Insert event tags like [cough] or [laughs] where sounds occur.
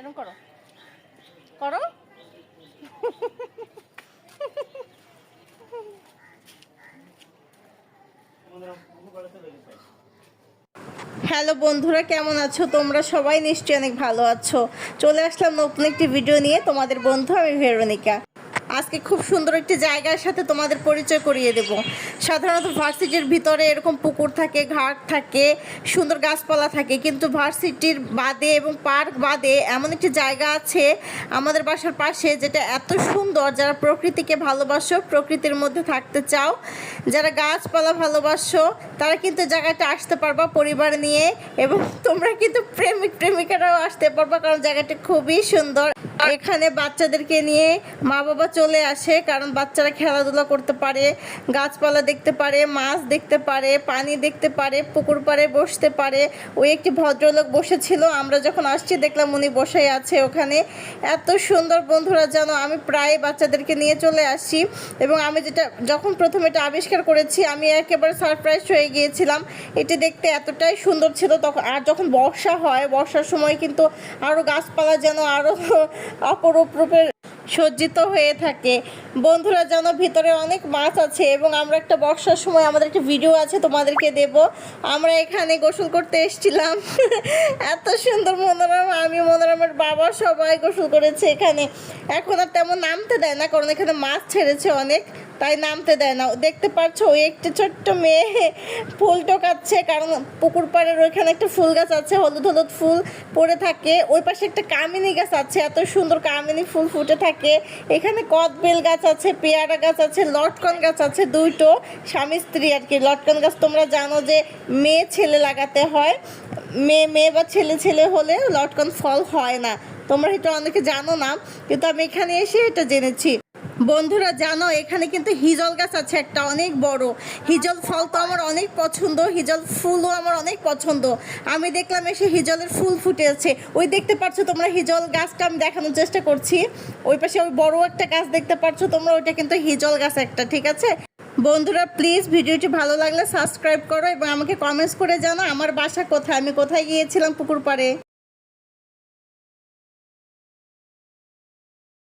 এরকম করো। করো। হ্যালো বন্ধুরা, কেমন আছো? তোমরা সবাই নিশ্চয়ই অনেক ভালো আছো। চলে আসলাম নতুন একটি ভিডিও নিয়ে। তোমাদের বন্ধু আমি ভেরোনিকা। আজকে খুব সুন্দর একটি জায়গার সাথে তোমাদের পরিচয় করিয়ে দেব। সাধারণত ভার্সিটির ভিতরে এরকম পুকুর থাকে, ঘাট থাকে, সুন্দর গাছপালা থাকে, কিন্তু ভার্সিটির বাদে এবং পার্ক বাদে এমন একটি জায়গা আছে আমাদের বাসার পাশে যেটা এত সুন্দর, যারা প্রকৃতিকে ভালোবাসো, প্রকৃতির মধ্যে থাকতে চাও, যারা গাছপালা ভালোবাসো, তারা কিন্তু জায়গাটা আসতে পারবা পরিবার নিয়ে এবং তোমরা কিন্তু প্রেমিক প্রেমিকারাও আসতে পারবা কারণ জায়গাটা খুবই সুন্দর। এখানে বাচ্চাদেরকে নিয়ে মা বাবা চলে আসে, কারণ বাচ্চারা খেলাধুলা করতে পারে, গাছপালা দেখতে পারে, মাছ দেখতে পারে, পানি দেখতে পারে, পুকুর পাড়ে বসতে পারে। ওই একটি ভদ্রলোক বসেছিল, আমরা যখন আসছি দেখলাম উনি বসেই আছে ওখানে। এত সুন্দর বন্ধুরা জানো আমি প্রায় বাচ্চাদেরকে নিয়ে চলে আসি এবং আমি যেটা, যখন প্রথমে এটা আবিষ্কার করেছি, আমি একেবারে সারপ্রাইজ হয়ে গিয়েছিলাম। এটি দেখতে এতটাই সুন্দর ছিল তখন আর যখন বর্ষা হয়, বর্ষার সময় কিন্তু আরও গাছপালা যেন আরও অপরূপ রূপে সজ্জিত হয়ে থাকে। বন্ধুরা যেন ভিতরে অনেক মাছ আছে এবং আমরা একটা বর্ষার সময় আমাদের একটা ভিডিও আছে, তোমাদেরকে দেব। আমরা এখানে গোসল করতে এসেছিলাম। [laughs] এত সুন্দর মনোরম, আমি মনোরমের বাবা সবাই গোসল করেছে এখানে। এখন আর তেমন নামতে দেয় না, কারণ এখানে মাছ ছেড়েছে অনেক। তাই নামতে দেয় না। দেখতে পাচ্ছ ওই একটি ছোট্ট মেয়ে ফুল টোকাচ্ছে, কারণ পুকুর পাড়ের ওইখানে একটা ফুল গাছ আছে, হলুদ হলুদ ফুল পড়ে থাকে। ওই পাশে একটা কামিনী গাছ আছে, এত সুন্দর কামিনী ফুল ফুটে থাকে। এখানে কদবেল গাছ আছে, পেয়ারা গাছ আছে, লটকন গাছ আছে দুইটো। স্বামী স্ত্রী আর কি, লটকন গাছ তোমরা জানো যে মেয়ে ছেলে লাগাতে হয়। মেয়ে মেয়ে বা ছেলে ছেলে হলে লটকন ফল হয় না। তোমরা এটা অনেকে জানো না, কিন্তু আমি এখানে এসে এটা জেনেছি। বন্ধুরা জানো, এখানে কিন্তু হিজল গাছ আছে একটা, অনেক বড়। হিজল ফল তো আমার অনেক পছন্দ, হিজল ফুলও আমার অনেক পছন্দ। আমি দেখলাম এসে হিজলের ফুল ফুটে আছে। ওই দেখতে পাচ্ছ তোমরা হিজল গাছটা, আমি দেখানোর চেষ্টা করছি। ওই পাশে ওই বড় একটা গাছ দেখতে পাচ্ছ তোমরা, ওইটা কিন্তু হিজল গাছ একটা, ঠিক আছে? বন্ধুরা প্লিজ ভিডিওটি ভালো লাগলে সাবস্ক্রাইব করো এবং আমাকে কমেন্টস করে জানো আমার বাসা কোথায়? আমি কোথায় গিয়েছিলাম পুকুর পাড়ে?